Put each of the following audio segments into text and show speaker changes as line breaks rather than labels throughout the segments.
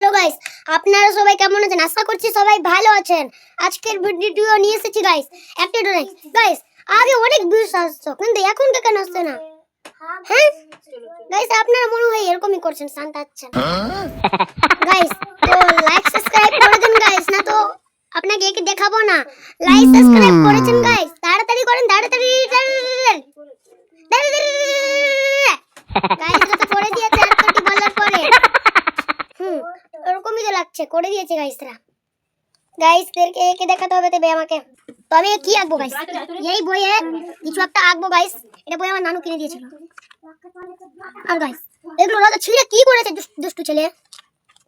Hello guys আপনারা সবাই কেমন আছেন? আশা করছি সবাই ভালো আছেন। আজকের ভিডিও নিয়ে এসেছি গাইস একটা ডোনাই গাইস আগে অনেক ভিউজ আসতো, কিন্তু এখন কেন আসছে না? হ্যাঁ? গাইস আপনারা মনে হয় এরকমই করছেন শান্তাচ্ছেন গাইস তো লাইক সাবস্ক্রাইব করে দিন গাইস না তো আপনাকে একে দেখাবো না। লাইক সাবস্ক্রাইব করেছেন গাইস তাড়াতাড়ি করেন তাড়াতাড়ি গাইস এটা তো করে দিয়েছে আর কোটি বলার পরে হুম ওরকমই তো লাগছে, করে দিয়েছে গাইসরা গাইসদেরকে একে দেখাতে হবে তবে আমাকে। তো আমি কি আঁকবো গাইস এই বইয়ে কিছু একটা আঁকবো গাইস এটা বই আমার নানু কিনে দিয়েছিল। আর গাইস এগুলো রাজা ছেলে কি করেছে দুষ্টু ছেলে?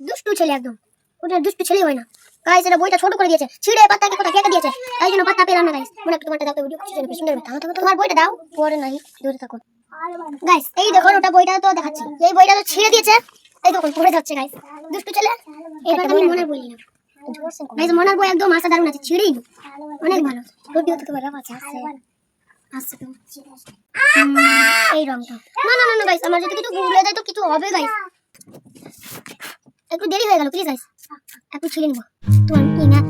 দুষ্টু ছেলে একদম। ওটা দুষ্টু ছেলে হয় না। গাইস এটা বইটা ছোট করে দিয়েছে। ছিঁড়ে পাতাকে কোথা কেটে দিয়েছে? তাই জন্য পাতা পেলাম না গাইস মনে একটু তোমারটা দাও ভিডিও কিছু সুন্দর তোমার বইটা দাও, পরে নাই দূরে থাকো। গাইস এই দেখো ওটা বইটা তো দেখাচ্ছি। এই বইটা তো ছিঁড়ে দিয়েছে। এই দেখো পড়ে যাচ্ছে গাইস দুষ্টু ছেলে? এবার আমি মনে বলি না গাইস মনার বই একদম আশা দারুণ আছে ছিঁড়েই অনেক ভালো। ভিডিও হতে তোমার আছে। আছে আছে তো। এই রংটা। না না না না গাইস আমার যদি কিছু ভুলে যায় তো কিছু হবে গাইস একটু দেরি হয়ে গেল প্লিজ গাইস একটু ছিঁড়ে নিব। তোমার কি না?